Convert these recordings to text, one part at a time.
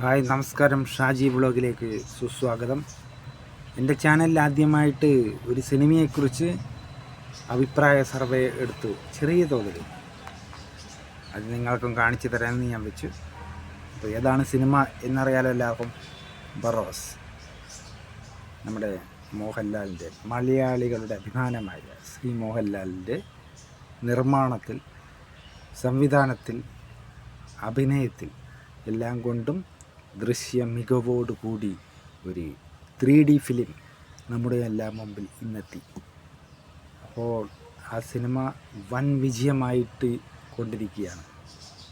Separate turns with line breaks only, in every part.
Hi നമസ്കാരം. ഷാജി വ്ളോഗിലേക്ക് സുസ്വാഗതം. എന്റെ ചാനലിൽ ആദ്യമായിട്ട് ഒരു സിനിമയെക്കുറിച്ച് അഭിപ്രായ സർവേ എടുത്തു. ചെറിയ തോതിൽ. അത് നിങ്ങൾക്കും കാണിച്ചു തരാമെന്ന് ഞാൻ വെച്ചു. അപ്പോൾ ഏതാണ് സിനിമ എന്നറിയാലോ എല്ലാവർക്കും? ബറോസ്. നമ്മുടെ മോഹൻലാലിന്റെ മലയാളികളുടെ അഭിമാനമായ ശ്രീ മോഹൻലാലിന്റെ നിർമ്മാണത്തിൽ സംവിധാനത്തിൽ അഭിനയത്തിൽ എല്ലാം കൊണ്ടും ദൃശ്യ മികവോടുകൂടി ഒരു ത്രീ ഡി ഫിലിം നമ്മുടെ എല്ലാം മുമ്പിൽ ഇന്നെത്തി. അപ്പോൾ ആ സിനിമ വൻ വിജയമായിട്ട് കൊണ്ടിരിക്കുകയാണ്.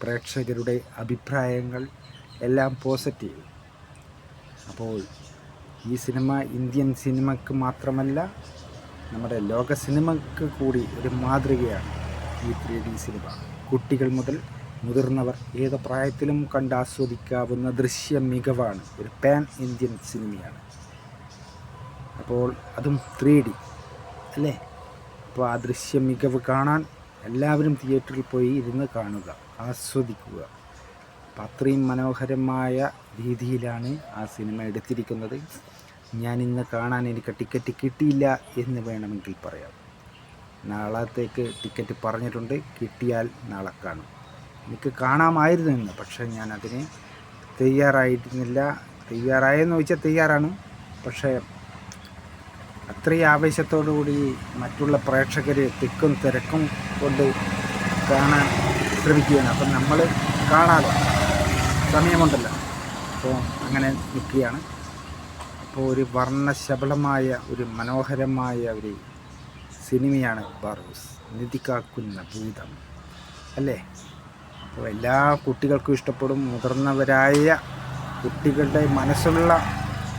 പ്രേക്ഷകരുടെ അഭിപ്രായങ്ങൾ എല്ലാം പോസിറ്റീവ്. അപ്പോൾ ഈ സിനിമ ഇന്ത്യൻ സിനിമയ്ക്ക് മാത്രമല്ല നമ്മുടെ ലോക സിനിമയ്ക്ക് കൂടി ഒരു മാതൃകയാണ് ഈ ത്രീ ഡി സിനിമ. കുട്ടികൾ മുതൽ മുതിർന്നവർ ഏത് പ്രായത്തിലും കണ്ട് ആസ്വദിക്കാവുന്ന ദൃശ്യ മികവാണ്. ഒരു പാൻ ഇന്ത്യൻ സിനിമയാണ് അപ്പോൾ അതും ത്രീ ഡി അല്ലേ? അപ്പോൾ ആ ദൃശ്യ മികവ് കാണാൻ എല്ലാവരും തിയേറ്ററിൽ പോയി ഇരുന്ന് കാണുക ആസ്വദിക്കുക. അപ്പം അത്രയും മനോഹരമായ രീതിയിലാണ് ആ സിനിമ എടുത്തിരിക്കുന്നത്. ഞാൻ ഇന്ന് കാണാൻ എനിക്ക് ടിക്കറ്റ് കിട്ടിയില്ല എന്ന് വേണമെങ്കിൽ പറയാം. നാളത്തേക്ക് ടിക്കറ്റ് പറഞ്ഞിട്ടുണ്ട്. കിട്ടിയാൽ നാളെ കാണും. എനിക്ക് കാണാമായിരുന്നു ഇന്ന്. പക്ഷേ ഞാൻ അതിന് തയ്യാറായിരുന്നില്ല തയ്യാറായെന്ന് ചോദിച്ചാൽ തയ്യാറാണ്. പക്ഷേ അത്രയും ആവേശത്തോടു കൂടി മറ്റുള്ള പ്രേക്ഷകർ തിക്കും തിരക്കും കൊണ്ട് കാണാൻ ശ്രമിക്കുകയാണ്. അപ്പം നമ്മൾ കാണാതെ സമയമുണ്ടല്ലോ. അപ്പോൾ അങ്ങനെ നിൽക്കുകയാണ്. അപ്പോൾ ഒരു വർണശബളമായ ഒരു മനോഹരമായ ഒരു സിനിമയാണ് ബാറൂസ്. നിധി കാക്കുന്ന ഭൂതം അല്ലേ? അപ്പോൾ എല്ലാ കുട്ടികൾക്കും ഇഷ്ടപ്പെടും. മുതിർന്നവരായ കുട്ടികളുടെ മനസ്സുള്ള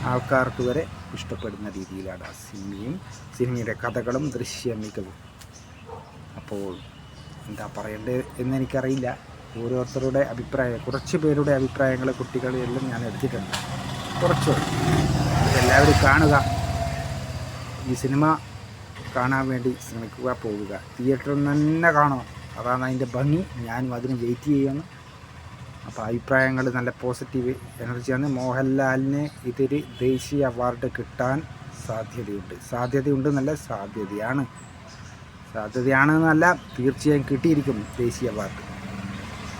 ആൾക്കാർക്ക് വരെ ഇഷ്ടപ്പെടുന്ന രീതിയിലാണ് ആ സിനിമയും സിനിമയുടെ കഥകളും ദൃശ്യമികവും. അപ്പോൾ എന്താ പറയേണ്ടത് എന്ന് എനിക്കറിയില്ല. ഓരോരുത്തരുടെ അഭിപ്രായം കുറച്ച് പേരുടെ അഭിപ്രായങ്ങൾ കുട്ടികളെല്ലാം ഞാൻ എടുത്തിട്ടുണ്ട്. കുറച്ച് എല്ലാവരും കാണുക. ഈ സിനിമ കാണാൻ വേണ്ടി ശ്രമിക്കുക പോവുക. തിയേറ്ററിൽ തന്നെ കാണണം. അതാണ് അതിന്റെ ഭംഗി. ഞാനും അതിന് വെയിറ്റ് ചെയ്യുന്നു അപ്പോൾ അഭിപ്രായങ്ങൾ നല്ല പോസിറ്റീവ് എനർജിയാണ് മോഹൻലാലിന് ഇതൊരു ദേശീയ അവാർഡ് കിട്ടാൻ സാധ്യതയുണ്ട്. സാധ്യതയുണ്ട് നല്ല സാധ്യതയാണ്. സാധ്യതയാണ് എന്നല്ല തീർച്ചയായും കിട്ടിയിരിക്കും ദേശീയ അവാർഡ്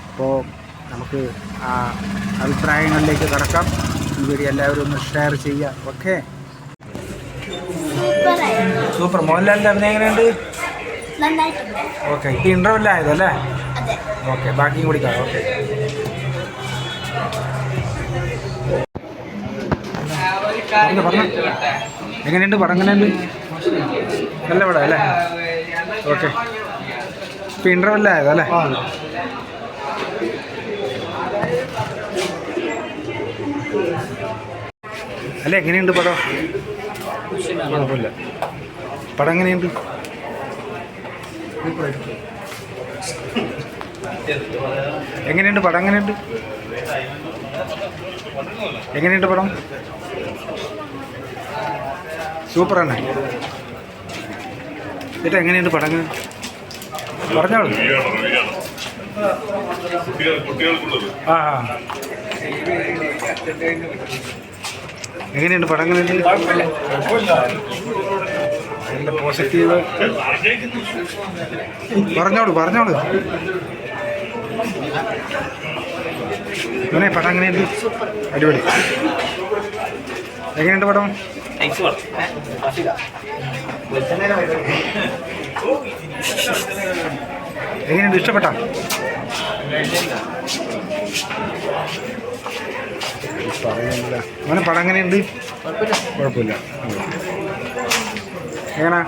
അപ്പോൾ നമുക്ക് ആ അഭിപ്രായങ്ങളിലേക്ക് കടക്കാം. ഈ വീഡിയോ എല്ലാവരും ഒന്ന് ഷെയർ ചെയ്യുക. ഓക്കെ സൂപ്പർ മോഹൻലാലിന്റെ അഭിനയം എങ്ങനെയുണ്ട്? ഓക്കെ ഇപ്പം ഇന്റർവെൽ ആയതല്ലേ? ഓക്കെ ബാക്കിയും കൂടി കാണാം ഓക്കെ. എങ്ങനെയുണ്ട് പടം? എങ്ങനെയുണ്ട്? നല്ല പടം അല്ലേ? ഓക്കെ ഇപ്പം ഇന്റർവെൽ അല്ലേ? അല്ല എങ്ങനെയുണ്ട് പടം? കുഴപ്പമില്ല. പടം എങ്ങനെയുണ്ട്? എങ്ങനെയുണ്ട് പടം? എങ്ങനെയുണ്ട്? എങ്ങനെയുണ്ട് പടം? സൂപ്പറാണ് ഏറ്റവും എങ്ങനെയുണ്ട് പടം? പറഞ്ഞോ പറഞ്ഞോളൂ. ആ ആ. എങ്ങനെയുണ്ട് പടം? എങ്ങനെയുണ്ട്? നല്ല പോസിറ്റീവ് പറഞ്ഞോളൂ പറഞ്ഞോളൂ. ഇങ്ങനെ പടം എങ്ങനെയുണ്ട് അടിപൊളി. എങ്ങനെയുണ്ട് പടം? എങ്ങനെയുണ്ട്? ഇഷ്ടപ്പെട്ട? പറയുന്നില്ല അങ്ങനെ പടം എങ്ങനെയുണ്ട്? കുഴപ്പമില്ല. എങ്ങനാ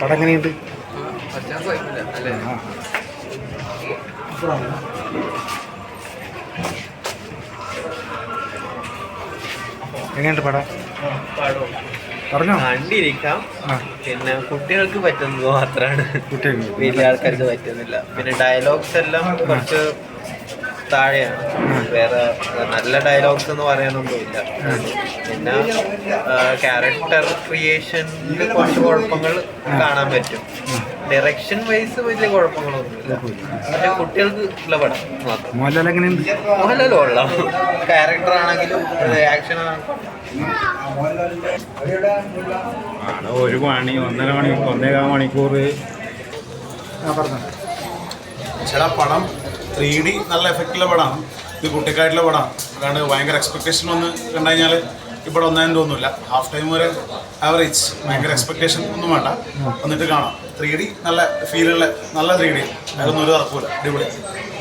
പടം എങ്ങനെയുണ്ട്? പടം? പറഞ്ഞോ.
കണ്ടിരിക്കാം. പിന്നെ കുട്ടികൾക്ക് പറ്റുന്നത് മാത്രമാണ്. വലിയ ആൾക്കാർക്ക് പറ്റുന്നില്ല. പിന്നെ ഡയലോഗ്സ് എല്ലാം കുറച്ച് താഴെയാണ്. വേറെ നല്ല ഡയലോഗ്സ് എന്ന് പറയാനൊന്നുമില്ല പിന്നെ ക്യാരക്ടർ ക്രിയേഷനിൽ കുറച്ച് കുഴപ്പങ്ങൾ കാണാൻ പറ്റും. ഡയറക്ഷൻ വൈസ് വലിയ കുഴപ്പങ്ങളൊന്നുമില്ല. പക്ഷെ കുട്ടികൾക്ക് ഉള്ള പടം മാത്രം.
മോഹൻലാൽ എങ്ങനെയുണ്ട്?
മോഹൻലാലും കൊള്ളാം. ക്യാരക്ടർ ആണെങ്കിലും ആക്ഷൻ ആണെങ്കിലും
ആണ് ഒരു മണി ഒന്നര മണി ഒന്നേകാൽ മണിക്കൂർ
ചേട്ടാ പടം ത്രീ ഡി നല്ല എഫക്റ്റുള്ള പടമാണ്. ഇത് കുട്ടിക്കായിട്ടുള്ള പടമാണ്. അതാണ് ഭയങ്കര എക്സ്പെക്ടേഷൻ വന്ന് കണ്ടു കഴിഞ്ഞാൽ ഈ ഒന്നായും തോന്നുന്നില്ല. ഹാഫ് ടൈം വരെ ആവറേജ് ഭയങ്കര എക്സ്പെക്ടേഷൻ ഒന്നും വേണ്ട. വന്നിട്ട് കാണാം. ത്രീ ഡി നല്ല ഫീലുള്ള നല്ല ത്രീ ഡി അതൊന്നും ഒരു തറക്കൂല അടിപൊളി.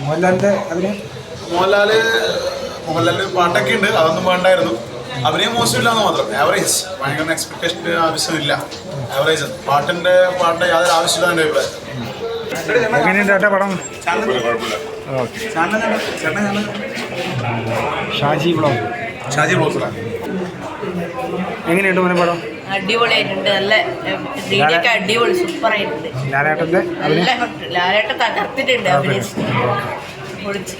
മോഹൻലാലിന്റെ അഭിനയം
മോഹൻലാൽ മോഹൻലാലിന് പാട്ടൊക്കെ ഉണ്ട്. അതൊന്നും വേണ്ടായിരുന്നു. അഭിനയം മോശമില്ല എന്ന് മാത്രം. ആവറേജ് ഭയങ്കര എക്സ്പെക്ടേഷന്റെ ആവശ്യമില്ല. ആവറേജ് പാട്ടിന്റെ പാട്ട് യാതൊരു ആവശ്യമില്ല എന്റെ അഭിപ്രായം.
എങ്ങനെയുണ്ട് ഏട്ടാ പടം? Okay Shaji blog
Shaji blog
എങ്ങനെയുണ്ട് മോനെ പടം?
അടിപൊളിയായിട്ടുണ്ട് നല്ല രീതിയൊക്കെ അടിപൊളി സൂപ്പർ ആയിട്ടുണ്ട്
ലാലേട്ടന്റെ
നല്ല. ലാലേട്ടൻ തകർത്തിട്ടുണ്ട് പൊളിച്ച്.